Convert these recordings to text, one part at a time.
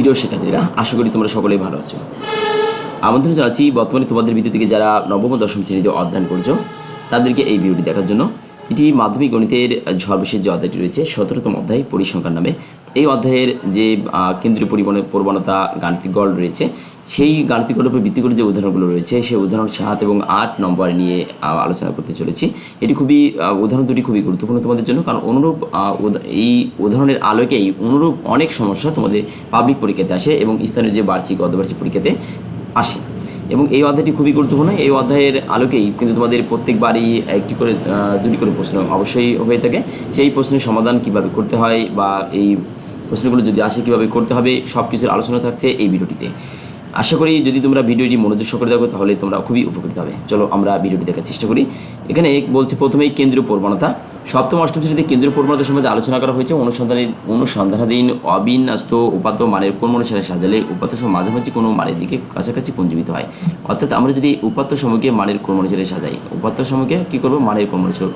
প্রিয় শিক্ষার্থীরা, আশা করি তোমরা সকলেই ভালো আছো। আমন্ত্রণ জানাচ্ছি বর্তমানে তোমাদের ভিতর থেকে যারা নবম দশম শ্রেণীতে অধ্যয়ন করছ, তাদেরকে এই ভিডিওটি দেখার জন্য। এটি মাধ্যমিক গণিতের সর্বশেষ যে অধ্যায়টি রয়েছে, সতেরোতম অধ্যায় পরিসংখ্যান নামে। এই অধ্যায়ের যে কেন্দ্রীয় পরিবহনের প্রবণতা গাণিতিক গড় রয়েছে সেই গাণিতিক গড়ের উপর ভিত্তি করে যে উদাহরণগুলো রয়েছে, সেই উদাহরণ সাত এবং আট নম্বর নিয়ে আলোচনা করতে চলেছি। এটি খুবই উদাহরণ দুটি খুবই গুরুত্বপূর্ণ তোমাদের জন্য, কারণ অনুরূপ এই উদাহরণের আলোকেই অনুরূপ অনেক সমস্যা তোমাদের পাবলিক পরীক্ষাতে আসে এবং স্থানীয় যে বার্ষিক, অর্ধবার্ষিক পরীক্ষাতে আসে। এবং এই অধ্যায়টি খুবই গুরুত্বপূর্ণ। এই অধ্যায়ের আলোকেই কিন্তু তোমাদের প্রত্যেকবারই একটি করে দুটি করে প্রশ্ন অবশ্যই হয়ে থাকে। সেই প্রশ্নের সমাধান কীভাবে করতে হয় বা এই প্রশ্নগুলো যদি আসে কীভাবে করতে হবে সব কিছুর আলোচনা থাকছে এই ভিডিওটিতে। আশা করি যদি তোমরা ভিডিওটি মনোযোগ সহকারে দেখো, তাহলে তোমরা খুবই উপকৃত হবে। চলো আমরা ভিডিওটি দেখার চেষ্টা করি। এখানে বলতে প্রথমেই কেন্দ্রীয় প্রবণতা সপ্তম অষ্টম শ্রেণীতে কেন্দ্রীয় প্রবণতা সম্বন্ধে আলোচনা করা হয়েছে। অনুসন্ধানের অনুসন্ধানাধীন অবিন্যস্ত উপাত্ত মানের কোন অনুসারে সাজালে উপাত্ত সহ মাঝামাঝি কোনো মানের দিকে কাছাকাছি পুঞ্জীবিত হয়। অর্থাৎ আমরা যদি উপাত্ত সমূহকে মানের কোন অনুসারে সাজাই, উপাত্ত সমূহকে কী করব? মানের কোন অনুসারে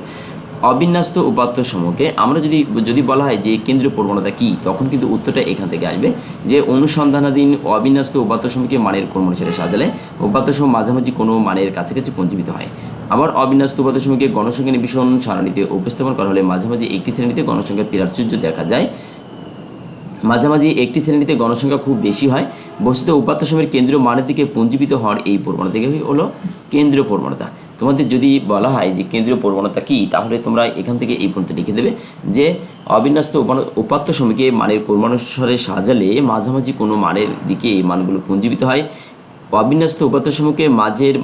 অবিন্যস্ত উপাত্ত সমূহকে আমরা যদি যদি বলা হয় যে কেন্দ্রীয় প্রবণতা কী, তখন কিন্তু উত্তরটা এখান থেকে আসবে যে অনুসন্ধানাধীন অবিন্যস্ত উপাত্ত সমূহকে মানের কোন অনুসারে সাজালে উপাত্ত সমূহ মাঝামাঝি কোনো মানের কাছাকাছি পঞ্জীবিত হয়। আবার অবিন্যস্ত উপাত্ত সমূহকে গণসংখ্যা নিবেশন সারণীতে উপস্থাপন করা হলে মাঝামাঝি একটি শ্রেণীতে গণসংখ্যার প্রাচুর্য দেখা যায়। মাঝামাঝি একটি শ্রেণীতে গণসংখ্যা খুব বেশি হয় বস্তুত উপাত্ত সময়ের কেন্দ্রীয় মানের দিকে পুঞ্জীবিত হওয়ার এই প্রবণতাকে হলো কেন্দ্রীয় প্রবণতা। তোমাদের যদি বলা হয় যে কেন্দ্রীয় প্রবণতা কী, তাহলে তোমরা এখান থেকে এই পর্যন্ত লিখে দেবে যে অবিন্যস্ত উপাত্ত সময়কে মানের ক্রমানুসারে সাজালে মাঝামাঝি কোনো মানের দিকে এই মানগুলো পুঞ্জীবিত হয়। অবিন্যস্ত উপাত্ত সমূহকে মাঝের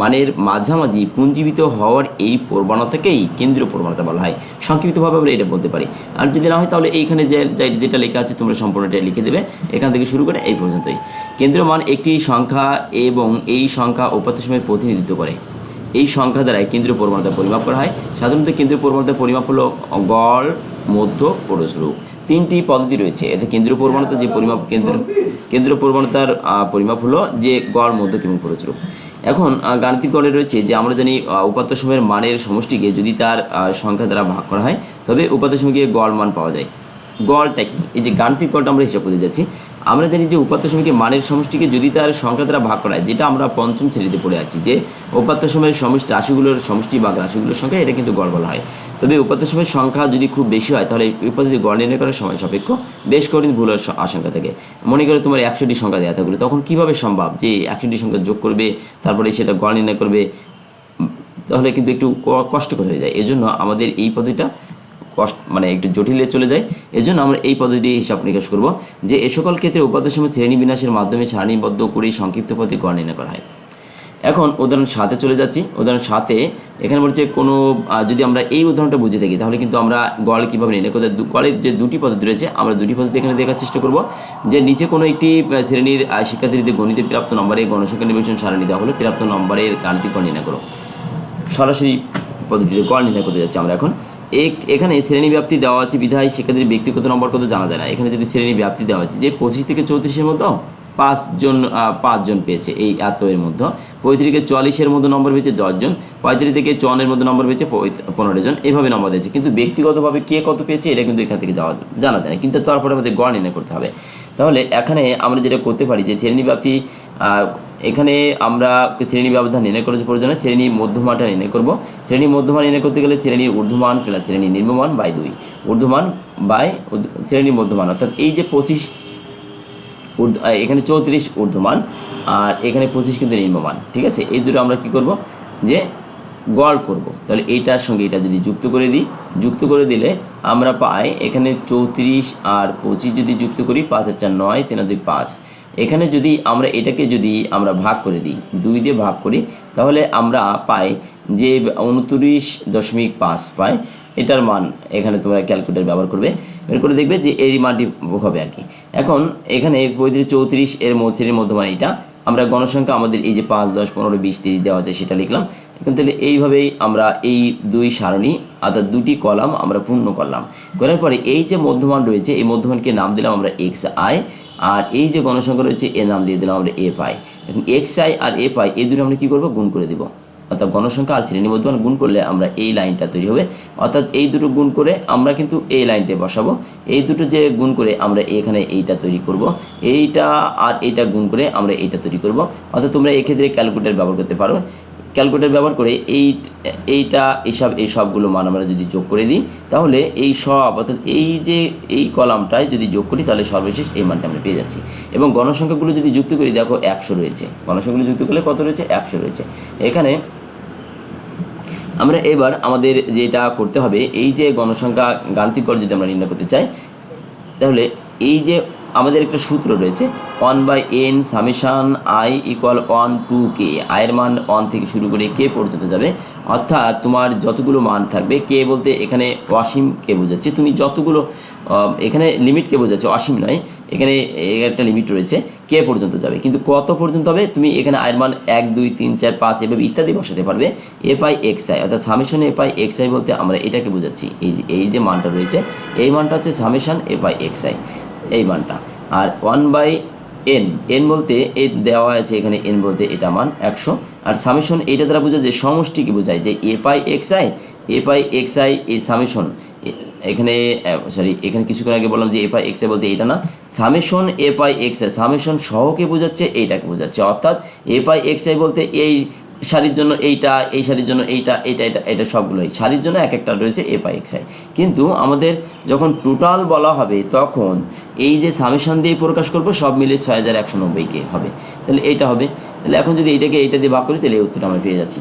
মানের মাঝামাঝি পুঞ্জীবিত হওয়ার এই প্রবণতাকেই কেন্দ্রীয় প্রবণতা বলা হয়। সংক্ষিপ্তভাবে আমরা এটা বলতে পারি। আর যদি না হয়, তাহলে এইখানে যে যেটা লেখা আছে, তোমরা সম্পূর্ণটা লিখে দেবে। এখান থেকে শুরু করে এই পর্যন্তই। কেন্দ্রীয় মান একটি সংখ্যা এবং এই সংখ্যা উপাত্ত সময়ের প্রতিনিধিত্ব করে। এই সংখ্যা দ্বারাই কেন্দ্রীয় প্রবণতা পরিমাপ করা হয়। সাধারণত কেন্দ্রীয় প্রবণতা পরিমাপ হলো গড়, মধ্য পরশরূপ তিনটি পদ্ধতি রয়েছে। এতে কেন্দ্রীয় প্রবণতা যে পরিমাপ কেন্দ্র, কেন্দ্রীয় প্রবণতার পরিমাপ হলো যে গড়, মধ্য এবং পরশরূপ এখন গাণিতিক গড়ে রয়েছে যে আমরা জানি উপাত্ত সময়ের মানের সমষ্টিকে যদি তার সংখ্যা দ্বারা ভাগ করা হয়, তবে উপাত্ত সময়কে গড় মান পাওয়া যায়। গড়টা কি এই যে গাণিতিক গড়টা আমরা হিসাব করতে যাচ্ছি, আমরা জানি যে উপাত্ত সময়কে মানের সমষ্টিকে যদি তার সংখ্যা দ্বারা ভাগ করা হয়, যেটা আমরা পঞ্চম শ্রেণীতে পড়ে আছি, যে উপাত্ত সময়ের সমষ্টি, রাশিগুলোর সমষ্টি বা রাশিগুলোর সংখ্যা, এটা কিন্তু গড় বলা হয়। তবে উপাত্ত সময়ের সংখ্যা যদি খুব বেশি হয়, তাহলে এই পদ্ধতি গড় নির্ণয় করার সময় সাপেক্ষ, বেশ কঠিন ভুল আশঙ্কা থাকে। মনে করে তোমার একশোটি সংখ্যা দেওয়া থাকলে, তখন কীভাবে সম্ভব যে একশোটি সংখ্যা যোগ করবে, তারপরে সেটা গড় নির্ণয় করবে? তাহলে কিন্তু একটু কষ্টকর হয়ে যায়। এজন্য আমাদের এই পদ্ধতিটা কষ্ট মানে একটু জটিলে চলে যায়। এজন্য আমরা এই পদ্ধতি হিসাব নিকাশ করব যে এ সকল ক্ষেত্রে উপাত্ত সময় শ্রেণি বিন্যাসের মাধ্যমে সারণীবদ্ধ করে সংক্ষিপ্ত পথে গড় নির্ণয় করা হয়। এখন উদাহরণ সাতে চলে যাচ্ছি। উদাহরণ সাতে এখানে বলছে কোনো যদি আমরা এই উদাহরণটা বুঝে থাকি, তাহলে কিন্তু আমরা গড় কীভাবে নির্ণয় করতে গড়ের যে দুটি পদ্ধতি রয়েছে, আমরা দুটি পদ্ধতি এখানে দেখার চেষ্টা করব। যে নিচে কোনো একটি শ্রেণির শিক্ষার্থীদের গণিতে প্রাপ্ত নম্বরে গণসংখ্যা নিবেশন সারণী দেওয়া হলো। প্রাপ্ত নম্বরের গাণিতিক গড় নির্ণয় করো। সরাসরি পদ্ধতিতে গড় নির্ণয় করতে যাচ্ছি আমরা এখন। এখানে শ্রেণি ব্যাপ্তি দেওয়া আছে বিধায় শিক্ষার্থীর ব্যক্তিগত নম্বর কত জানা যায় না। এখানে যদি শ্রেণি ব্যাপ্তি দেওয়া আছে যে পঁচিশ থেকে চৌত্রিশের মতো পাঁচজন পাঁচজন পেয়েছে এই এত এর মধ্যে। পঁয়ত্রিশ থেকে চল্লিশের মধ্যে নম্বর পেয়েছে দশজন পঁয়ত্রিশ থেকে চুয়ান্নের মধ্যে নম্বর পেয়েছে পনেরো জন। এভাবে নম্বর দিয়েছে। কিন্তু ব্যক্তিগতভাবে কে কত পেয়েছে এটা কিন্তু এখান থেকে যাওয়া জানা যায় না। কিন্তু তারপরে আমাদের গড় নির্ণয় করতে হবে। তাহলে এখানে আমরা যেটা করতে পারি যে শ্রেণি ব্যাপ্তি আহ, এখানে আমরা শ্রেণি ব্যবধান নির্ণয় করার প্রয়োজন, শ্রেণি মধ্যমানটা নির্ণয় করব। শ্রেণি মধ্যমান নির্ণয় করতে গেলে শ্রেণির ঊর্ধ্বমান প্লাস শ্রেণি নিম্নমান বাই দুই। ঊর্ধ্বমান বাই উদ- শ্রেণি মধ্যমান, অর্থাৎ এই যে পঁচিশ এখানে চৌত্রিশ ঊর্ধ্বমান, আর এখানে পঁচিশ কিন্তু নিম্নমান, ঠিক আছে? এই দুটো আমরা কি করব? যে গড় করব। তাহলে এইটার সঙ্গে এটা যদি যুক্ত করে দিই, যুক্ত করে দিলে আমরা পাই এখানে চৌত্রিশ আর পঁচিশ যদি যুক্ত করি, পাঁচ চার নয়, তিন দুই পাঁচ। এখানে যদি আমরা এটাকে যদি আমরা ভাগ করে দিই, দুই দিয়ে ভাগ করি, তাহলে আমরা পাই যে উনত্রিশ দশমিক পাঁচ পাই। এটার মান এখানে তোমরা ক্যালকুলেটার ব্যবহার করবে। বের করে দেখবে যে এই মানটি হবে আর কি। এখন এখানে পঁয়ত্রিশ চৌত্রিশ এর মধ্যের মধ্যমান এটা। আমরা গণসংখ্যা আমাদের এই যে পাঁচ, দশ, পনেরো, বিশ, তিরিশ দেওয়া আছে সেটা লিখলাম। এখন তাহলে এইভাবেই আমরা এই দুই সারণী অর্থাৎ দুটি কলাম আমরা পূর্ণ করলাম। করার পরে এই যে মধ্যমান রয়েছে, এই মধ্যমানকে নাম দিলাম আমরা এক্স আই আর এই যে গণসংখ্যা রয়েছে, এর নাম দিয়ে দিলাম আমরা এফ আই এখন এক্স আই আর এফ আই এই দুটো আমরা কী করব? গুণ করে দিব। অর্থাৎ গণসংখ্যা আর শ্রেণি মধ্যমান গুণ করলে আমরা এই লাইনটা তৈরি হবে। অর্থাৎ এই দুটো গুণ করে আমরা কিন্তু এই লাইনটা বসাবো। এই দুটো যে গুণ করে আমরা এখানে এইটা তৈরি করব। এইটা আর এইটা গুণ করে আমরা এইটা তৈরি করব। অর্থাৎ তোমরা এক্ষেত্রে ক্যালকুলেটর ব্যবহার করতে পারো। ক্যালকুলেটর ব্যবহার করে এই, এইটা এইসব এই সবগুলো মান আমরা যদি যোগ করে দিই, তাহলে এই সব, অর্থাৎ এই যে, এই কলামটায় যদি যোগ করি, তাহলে সর্বশেষ এই মানটা আমরা পেয়ে যাচ্ছি। এবং গণসংখ্যাগুলো যদি যুক্ত করি, দেখো একশো রয়েছে। গণসংখ্যাগুলো যুক্ত করলে কত রয়েছে? একশো রয়েছে। এখানে আমরা এবার আমাদের যেটা করতে হবে, এই যে গণসংখ্যা গাণিতিক যদি আমরা নির্ণয় করতে চাই, তাহলে এই যে আমাদের একটা সূত্র রয়েছে one by N summation I equal one to K আয়ের মান ওয়ান থেকে শুরু করে কে পর্যন্ত যাবে। অর্থাৎ তোমার যতগুলো মান থাকবে কে বলতে এখানে অসীম কে বোঝাচ্ছে। তুমি যতগুলো এখানে লিমিটকে বোঝাচ্ছে, অসীম নয়, এখানে একটা লিমিট রয়েছে কে পর্যন্ত যাবে। কিন্তু কত পর্যন্ত হবে? তুমি এখানে আয়ের মান এক, দুই, তিন, চার, পাঁচ, এভাবে ইত্যাদি বসাতে পারবে। এফ আই এক্স আই অর্থাৎ summation F I X I বলতে আমরা এটাকে বোঝাচ্ছি। এই এই যে মানটা রয়েছে, এই মানটা হচ্ছে summation F I X I এই মানটা। আর ওয়ান বাই এন এন বলতে এই দেওয়া আছে এখানে এন বলতে এটা মান একশো। আর সামেশন এইটা দ্বারা বোঝায় যে সমষ্টিকে বোঝায়, যে A pi X I A pi X I এই সামেশন এখানে সরি এখানে কিছুক্ষণ আগে বললাম যে এ পাই এক্স আই বলতে এটা না। Summation A pi X I summation সহকে বোঝাচ্ছে, এইটাকে বোঝাচ্ছে। অর্থাৎ এ পাই এক্স আই বলতে এই শাড়ির জন্য এইটা, এই শাড়ির জন্য এইটা এটা এটা এটা সবগুলোই। শাড়ির জন্য এক একটা রয়েছে এ পাই এক্স আই কিন্তু আমাদের যখন টোটাল বলা হবে, তখন এই যে সামেশন দিয়ে প্রকাশ করব, সব মিলে ছয় হাজার একশো নব্বইকে হবে। তাহলে এইটা হবে। তাহলে এখন যদি এইটাকে এইটা দিয়ে ভাগ করি, তাহলে এই উত্তরটা আমরা পেয়ে যাচ্ছি।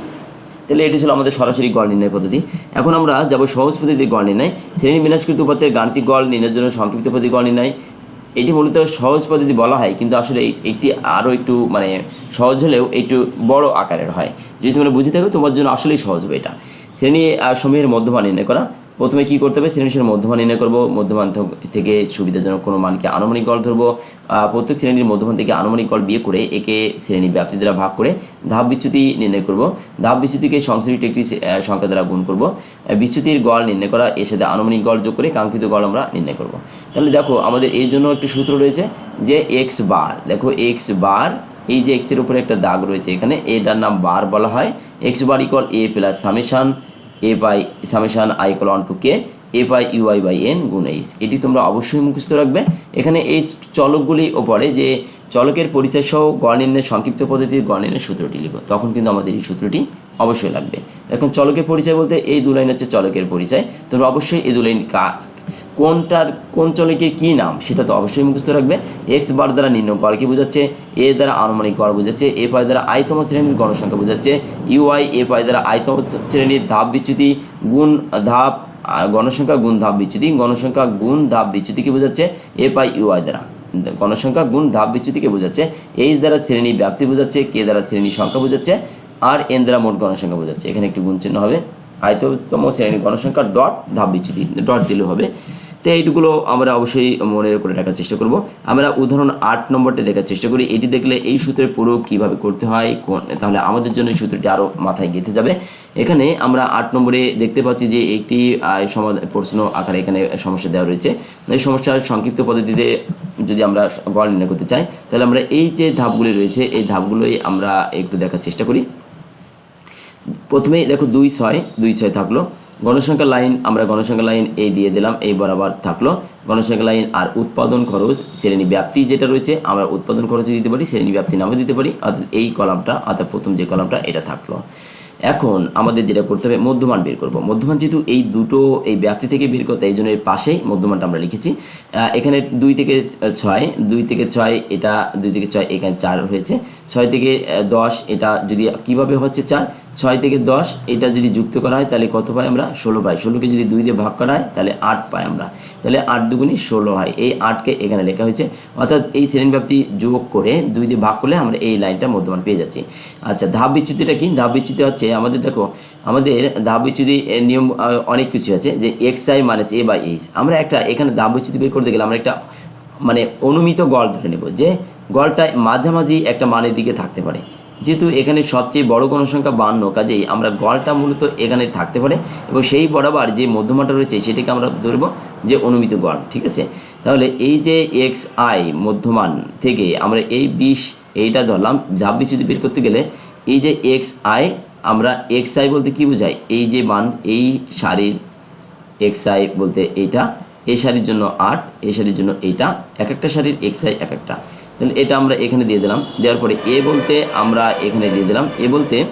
তাহলে এটি ছিল আমাদের সরাসরি গড় নির্ণয় পদ্ধতি। এখন আমরা যাব সহজ পদ্ধতি গড় নির্ণয়। শ্রেণি বিন্যাসকৃত উপাত্তের গাণিতিক গড় নির্ণয়ের জন্য সংক্ষিপ্ত পদ্ধতি গড় নির্ণয়। এটি মূলত সহজ পদ্ধতি বলা হয় কিন্তু আসলে এটি আরও একটু মানে সহজ হলেও একটু বড় আকারের হয়। যদি তোমরা বুঝে থাকো তোমার জন্য আসলেই সহজ হবে এটা। শ্রেণি আহ, সমূহের মধ্যমান নির্ণয় করা। প্রথমে কি করতে হবে? শ্রেণির মধ্যমান নির্ণয় করব। মধ্যমান থেকে সুবিধাজনক কোনো মানকে আনুমানিক গড় ধরবো। প্রত্যেক শ্রেণির মধ্যমান থেকে আনুমানিক গড় বিয়ে করে একে শ্রেণি ব্যাপ্তি দ্বারা ভাগ করে ধাপ বিচ্যুতি নির্ণয় করব। ধাপ বিচ্যুতিকে সংশ্লিষ্ট একটি সংখ্যা দ্বারা গুণ করব। বিচ্যুতির গড় নির্ণয় করা, এর সাথে আনুমানিক গড় যোগ করে কাঙ্ক্ষিত গড় আমরা নির্ণয় করব। তাহলে দেখো, আমাদের এই জন্য একটি সূত্র রয়েছে যে এক্স বার দেখো এক্স বার এই যে এক্সের উপরে একটা দাগ রয়েছে এখানে এটার নাম বার বলা হয়। X bar equal A plus summation A by summation I colon to K A by U I by N গুণ এইচ এটি তোমরা অবশ্যই মুখস্থ রাখবে। এখানে এই চলকগুলি ওপরে যে চলকের পরিচয় সহ গড় সংক্ষিপ্ত পদ্ধতির গড় সূত্রটি লিখো। তখন কিন্তু আমাদের এই সূত্রটি অবশ্যই লাগবে। এখন চলকের পরিচয় বলতে এই দু লাইন হচ্ছে চলকের পরিচয়। তোমরা অবশ্যই এই দু লাইন কোনটার, কোন চলকে কী নাম, সেটা তো অবশ্যই মুখস্থ রাখবে। এক্স বার দ্বারা নিম্ন গড়কে বোঝাচ্ছে? এ দ্বারা আনুমানিক গড় বোঝাচ্ছে। এ পাই দ্বারা আয়তম শ্রেণির গণসংখ্যা বোঝাচ্ছে। ইউআই এ পাই দ্বারা আয়তম শ্রেণির ধাপ বিচ্যুতি গুণ ধাপ গণসংখ্যা গুণ ধাপ বিচ্যুতি। গণসংখ্যা গুণ ধাপ বিচ্যুতিকে বোঝাচ্ছে? এ পাই ইউআই দ্বারা। গণসংখ্যা গুণ ধাপ বিচ্যুতিকে বোঝাচ্ছে? এইচ দ্বারা শ্রেণি ব্যাপ্তি বোঝাচ্ছে। কে দ্বারা শ্রেণি সংখ্যা বোঝাচ্ছে। আর এন দ্বারা মোট গণসংখ্যা বোঝাচ্ছে। এখানে একটি গুণ চিহ্ন হবে। আয়ততম শ্রেণির গণসংখ্যা ডট ধাপ বিচ্যুতি, ডট দিলে হবে। তো এইটুকুলো আমরা অবশ্যই মনে করে রাখার চেষ্টা করব। আমরা উদাহরণ আট নম্বরটা দেখার চেষ্টা করি। এটি দেখলে এই সূত্রের প্রয়োগ কীভাবে করতে হয় তাহলে আমাদের জন্য এই সূত্রটি আরও মাথায় গেঁথে যাবে। এখানে আমরা আট নম্বরে দেখতে পাচ্ছি যে একটি সমাধান, প্রশ্ন আকারে এখানে সমস্যা দেওয়া রয়েছে। এই সমস্যার সংক্ষিপ্ত পদ্ধতিতে যদি আমরা গড় নির্ণয় করতে চাই, তাহলে আমরা এই যে ধাপগুলি রয়েছে, এই ধাপগুলোই আমরা একটু দেখার চেষ্টা করি। প্রথমেই দেখো দুই ছয় দুই ছয় থাকল। গণসংখ্যা লাইন, আমরা গণসংখ্যা লাইন এই দিয়ে দিলাম এই বরাবর থাকল। গণসংখ্যা লাইন আর উৎপাদন খরচ, শ্রেণি ব্যাপ্তি যেটা রয়েছে, আমরা উৎপাদন খরচে দিতে পারি, শ্রেণি ব্যাপ্তি নামে দিতে পারি, অর্থাৎ এই কলামটা, অর্থাৎ প্রথম যে কলামটা, এটা থাকল। এখন আমাদের যেটা করতে হবে, মধ্যমান বের করব। মধ্যমান যেহেতু এই দুটো, এই ব্যাপ্তি থেকে বের করতে এই জন্য এর পাশেই মধ্যমানটা আমরা লিখেছি। এখানে দুই থেকে ছয়, দুই থেকে ছয় এটা, দুই থেকে ছয় এখানে চার হয়েছে। ছয় থেকে দশ এটা যদি কীভাবে হচ্ছে চার ছয় থেকে দশ, এটা যদি যুক্ত করা হয়, তাহলে কত পাই আমরা? ষোলো পাই। ষোলোকে যদি দুই দিয়ে ভাগ করা হয়, তাহলে আট পাই আমরা। তাহলে আট দুগুণি ষোলো হয়। এই আটকে এখানে লেখা হয়েছে। অর্থাৎ এই শ্রেণি ব্যাপ্তি যোগ করে দুই দিয়ে ভাগ করলে আমরা এই লাইনটা মধ্যমান পেয়ে যাচ্ছি। আচ্ছা ধাপ বিচ্যুতিটা কি? ধাপ বিচ্যুতি হচ্ছে আমাদের, দেখো, আমাদের ধাপ বিচ্যুতি নিয়ম অনেক কিছু আছে যে X I minus A by H আমরা একটা এখানে ধাপ বিচ্যুতি বের করতে গেলে আমরা একটা মানে অনুমিত গল ধরে নেব যে গড়টা মাঝামাঝি একটা মানের দিকে থাকতে পারে। যেহেতু এখানে সবচেয়ে বড় গণসংখ্যা বান্ন, কাজেই আমরা গড়টা মূলত এখানে থাকতে পারে এবং সেই বরাবর যে মধ্যমাটা রয়েছে সেটাকে আমরা ধরব যে অনুমিত গড়, ঠিক আছে? তাহলে এই যে এক্স আই মধ্যমান থেকে আমরা এই বিশ এইটা ধরলাম ঝাপ যদি বের করতে গেলে এই যে এক্স আই আমরা এক্স আই বলতে কী বোঝাই? এই যে মান, এই শাড়ির এক্স আই বলতে এইটা, এই শাড়ির জন্য আট, এই শাড়ির জন্য এইটা এক একটা শাড়ির এক্স আই এক একটা এটা আমরা এখানে দিয়ে দিলাম। দেওয়ার পরে এ বলতে আমরা এখানে দিয়ে দিলাম। এ বলতে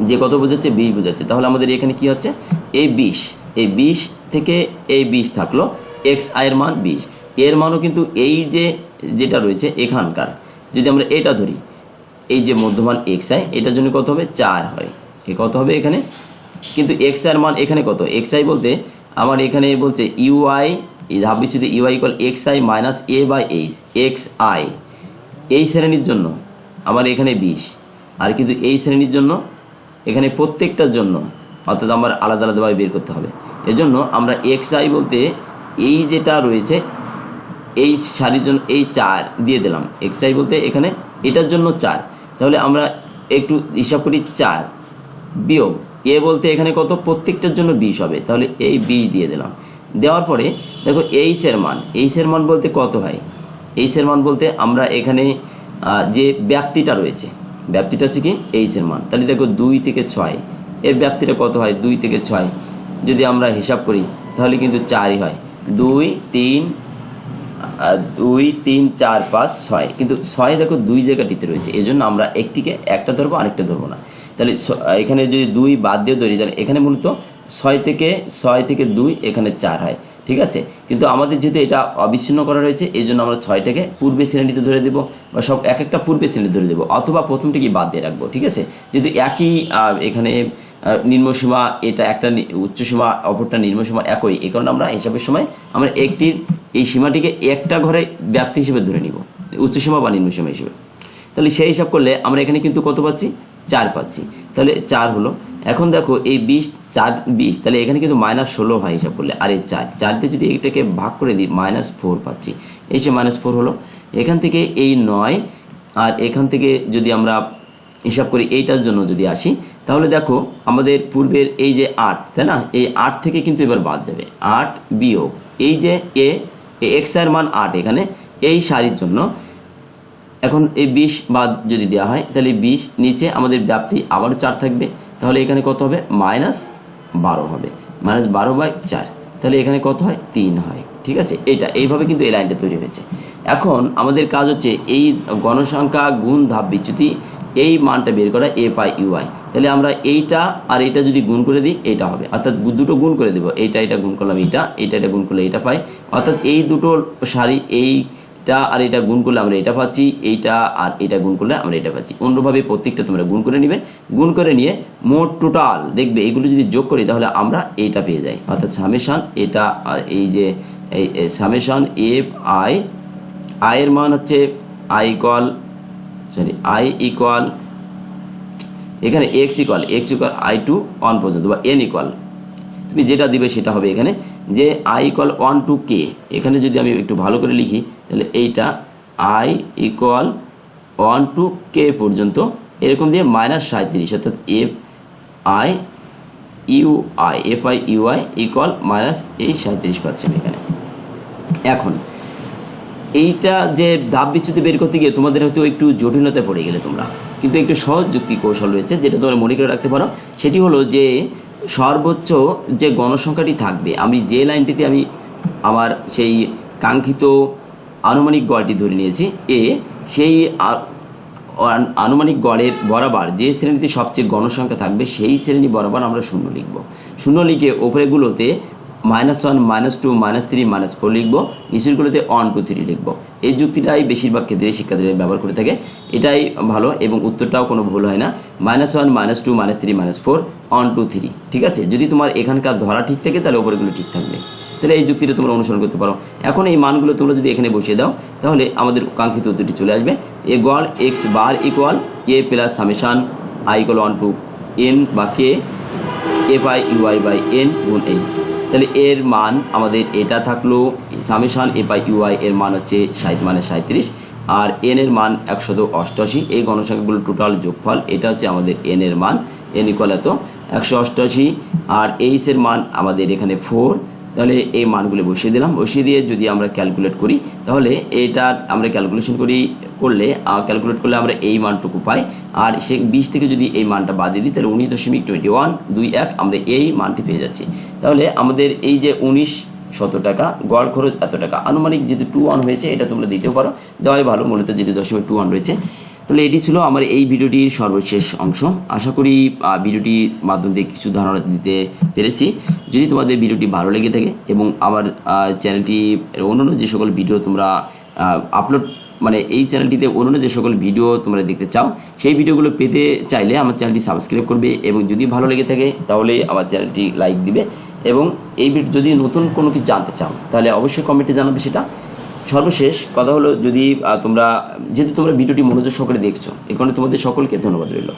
যে কত বোঝাচ্ছে? বিশ বোঝাচ্ছে। তাহলে আমাদের এখানে কি হচ্ছে? এই বিশ। এই বিশ থেকে এই বিশ থাকল। এক্স আয়ের মান বিশ। এর মানও কিন্তু এই যে যেটা রয়েছে এখানকার, যদি আমরা এটা ধরি, এই যে মধ্যমান এক্স আই, এটার জন্য কত হবে? চার হয়। এ কত হবে এখানে? কিন্তু এক্স আয়ের মান এখানে কত? এক্স আই বলতে আমার এখানে বলছে ইউআই এই ধাপ বিচ্ছুতি U I equal X I minus A by H X I এই শ্রেণির জন্য আমার এখানে বিশ, আর কিন্তু এই শ্রেণির জন্য এখানে প্রত্যেকটার জন্য, অর্থাৎ আমার আলাদা আলাদাভাবে বের করতে হবে। এজন্য আমরা এক্স আই বলতে এই যেটা রয়েছে, এই সারির জন্য এই চার দিয়ে দিলাম। এক্স আই বলতে এখানে এটার জন্য চার। তাহলে আমরা একটু হিসাব করি চার বিয়োগ এ বলতে এখানে কত? প্রত্যেকটার জন্য বিশ হবে। তাহলে এই বিশ দিয়ে দিলাম। দেওয়ার পরে, দেখো এইসের মান। এইসের মান বলতে কত হয়? এইসের মান বলতে আমরা এখানে যে ব্যাপ্তিটা রয়েছে, ব্যাপ্তিটা হচ্ছে কি এইসের মান। তাহলে দেখো, দুই থেকে ছয়। এর ব্যাপ্তিটা কত হয়? দুই থেকে ছয়। যদি আমরা হিসাব করি, তাহলে কিন্তু চারই হয়। দুই, তিন দুই, তিন, চার, পাঁচ, ছয়। কিন্তু ছয় দেখো, দুই জায়গাটিতে রয়েছে। এই জন্য আমরা একটিকে একটা ধরবো, আরেকটা ধরবো না। তাহলে এখানে যদি দুই বাদ দিয়ে ধরি, তাহলে এখানে মূলত ছয় থেকে ছয় থেকে দুই এখানে চার হয়, ঠিক আছে? কিন্তু আমাদের যেহেতু এটা অবিচ্ছিন্ন করা রয়েছে, এই জন্য আমরা ছয়টাকে পূর্বে শ্রেণীতে ধরে দেবো বা সব এক একটা পূর্বে শ্রেণি ধরে দেবো, অথবা প্রথমটিকে বাদ দিয়ে রাখব, ঠিক আছে? যেহেতু একই এখানে নিম্নসীমা এটা একটা উচ্চসীমা অপরটা নিম্নসীমা একই, এই কারণে আমরা হিসাবের সময় আমরা একটির এই সীমাটিকে একটা ঘরে ব্যাপ্তি হিসেবে ধরে নিব উচ্চসীমা বা নিম্নসীমা হিসেবে। তাহলে সেই হিসাব করলে আমরা এখানে কিন্তু কত পাচ্ছি? চার পাচ্ছি। তাহলে চার হলো এখন দেখো, এই বিশ, চার, বিশ, তাহলে এখানে কিন্তু মাইনাস ষোলো হয় হিসাব করলে, আর এই চার চার দিয়ে যদি এটাকে ভাগ করে দিই, মাইনাস ফোর পাচ্ছি। এই সে মাইনাস ফোর হলো, এখান থেকে এই নয়, আর এখান থেকে যদি আমরা হিসাব করি এইটার জন্য যদি আসি, তাহলে দেখো, আমাদের পূর্বের এই যে আট, তাই না? এই আট থেকে কিন্তু এবার বাদ যাবে। আট বিয়োগ, এই যে এ এক্সের মান আট এখানে, এই সারির জন্য। এখন এই বিশ বাদ যদি দেওয়া হয়, তাহলে বিশ, নিচে আমাদের ব্যাপ্তি আবারও চার থাকবে। তাহলে এখানে কত হবে? মাইনাস বারো হবে। মাইনাস বারো বাই চার। তাহলে এখানে কত হয়? তিন হয়। ঠিক আছে? এটা, এইভাবে কিন্তু এই লাইনটা তৈরি হয়েছে। এখন আমাদের কাজ হচ্ছে এই গণসংখ্যা গুণ ধাপ বিচ্যুতি, এই মানটা বের করা, এ পাই ইউআই তাহলে আমরা এইটা আর এইটা যদি গুণ করে দিই এটা হবে। অর্থাৎ দুটো গুণ করে দেবো। এইটা এটা গুণ করলাম এইটা এইটা এটা গুণ করলে এটা পাই। অর্থাৎ এই দুটো সারি এইটা আর এটা গুণ করলে আমরা এটা পাচ্ছি, এইটা আর এটা গুণ করলে আমরা এটা পাচ্ছি। অন্যভাবে প্রত্যেকটা তোমরা গুণ করে নিবে। গুণ করে নিয়ে মোট টোটাল দেখবে, এগুলো যদি যোগ করি তাহলে আমরা এইটা পেয়ে যাই। অর্থাৎ সামেশান এটা এই যে, এই সামেশান এফ আই আয়ের মান হচ্ছে I equal sorry I equal এখানে X equal X equal I to one পর্যন্ত বা এন ইকুয়াল তুমি যেটা দিবে সেটা হবে এখানে যে I equal one to K এখানে যদি আমি একটু ভালো করে লিখি, তাহলে এইটা I equal one to K পর্যন্ত, এরকম দিয়ে মাইনাস সাঁত্রিশ অর্থাৎ F I U I F I U I equal minus এই সাঁত্রিশ পাচ্ছি এখানে। এখন, এইটা যে ধাপ বিচ্যুতি বের করতে গিয়ে তোমাদের হয়তো একটু জটিলতায় পড়ে গেলে তোমরা। কিন্তু একটু সহজ যুক্তি কৌশল রয়েছে, যেটা তোমরা মনে করে রাখতে পারো। সেটি হলো যে সর্বোচ্চ যে গণসংখ্যাটি থাকবে, আমি যে লাইনটিতে আমি আমার সেই কাঙ্ক্ষিত আনুমানিক গড়টি ধরে নিয়েছি, এ সেই আন- আনুমানিক গড়ের বরাবর যে শ্রেণীতে সবচেয়ে গণসংখ্যা থাকবে, সেই শ্রেণি বরাবর আমরা শূন্য লিখব। শূন্য লিখে ওপরেগুলোতে minus one minus two minus three minus four লিখব, নিচেরগুলোতে ওয়ান টু থ্রি লিখব। এই যুক্তিটাই বেশিরভাগ ক্ষেত্রে শিক্ষার্থীরা ব্যবহার করে থাকে। এটাই ভালো এবং উত্তরটাও কোনো ভুল হয় না। Minus one minus two minus three minus four one two three ঠিক আছে? যদি তোমার এখানকার ধরা ঠিক থাকে, তাহলে ওপরেগুলো ঠিক থাকবে। তাহলে এই যুক্তিটা তোমরা অনুসরণ করতে পারো। এখন এই মানগুলো তোমরা যদি এখানে বসিয়ে দাও, তাহলে আমাদের কাঙ্ক্ষিত উত্তরটি চলে আসবে। এ গড় X bar equal A plus summation I equal one to N বা K F I U I by N গুণ এইচ তাহলে এর মান আমাদের এটা থাকল সামেশান এফ আই ইউআই এর মান হচ্ছে ষাট মানে সাঁত্রিশ আর এন এর মান একশত অষ্টআশি এই গণসংখ্যাগুলো টোটাল যোগফল এটা হচ্ছে আমাদের এন এর মান এন ইকুয়াল এত, একশো অষ্টআশি আর এইচ এর মান আমাদের এখানে ফোর তাহলে এই মানগুলো বসিয়ে দিলাম। বসিয়ে দিয়ে যদি আমরা ক্যালকুলেট করি, তাহলে এটা আমরা ক্যালকুলেশন করি করলে ক্যালকুলেট করলে আমরা এই মানটুকু পাই। আর সে বিশ থেকে যদি এই মানটা বাদ দিই, তাহলে উনিশ দশমিক টোয়েন্টি ওয়ান দুই এক আমরা এই মানটি পেয়ে যাচ্ছি। তাহলে আমাদের এই যে উনিশ শত টাকা, গড় খরচ এত টাকা, আনুমানিক যেহেতু টু ওয়ান হয়েছে, এটা তোমরা দিতেও পারো। দেওয়াই ভালো, মূলত যেহেতু দশমিক টু ওয়ান রয়েছে। তাহলে এটি ছিল আমার এই ভিডিওটির সর্বশেষ অংশ। আশা করি ভিডিওটির মাধ্যম দিয়ে কিছু ধারণা দিতে পেরেছি। যদি তোমাদের ভিডিওটি ভালো লেগে থাকে এবং আমার চ্যানেলটি অন্যান্য যে সকল ভিডিও তোমরা আপলোড মানে এই চ্যানেলটিতে অন্য যে সকল ভিডিও তোমরা দেখতে চাও, সেই ভিডিওগুলো পেতে চাইলে আমার চ্যানেলটি সাবস্ক্রাইব করবে এবং যদি ভালো লেগে থাকে তাহলে আমার চ্যানেলটি লাইক দিবে এবং এই ভিডিও যদি নতুন কোনো কিছু জানতে চাও, তাহলে অবশ্যই কমেন্টে জানাবে সেটা। সর্বশেষ কথা হলো যদি তোমরা, যেহেতু তোমরা ভিডিওটি মনোযোগ সকলে দেখছ এখানে তোমাদের সকলকে ধন্যবাদ রইল।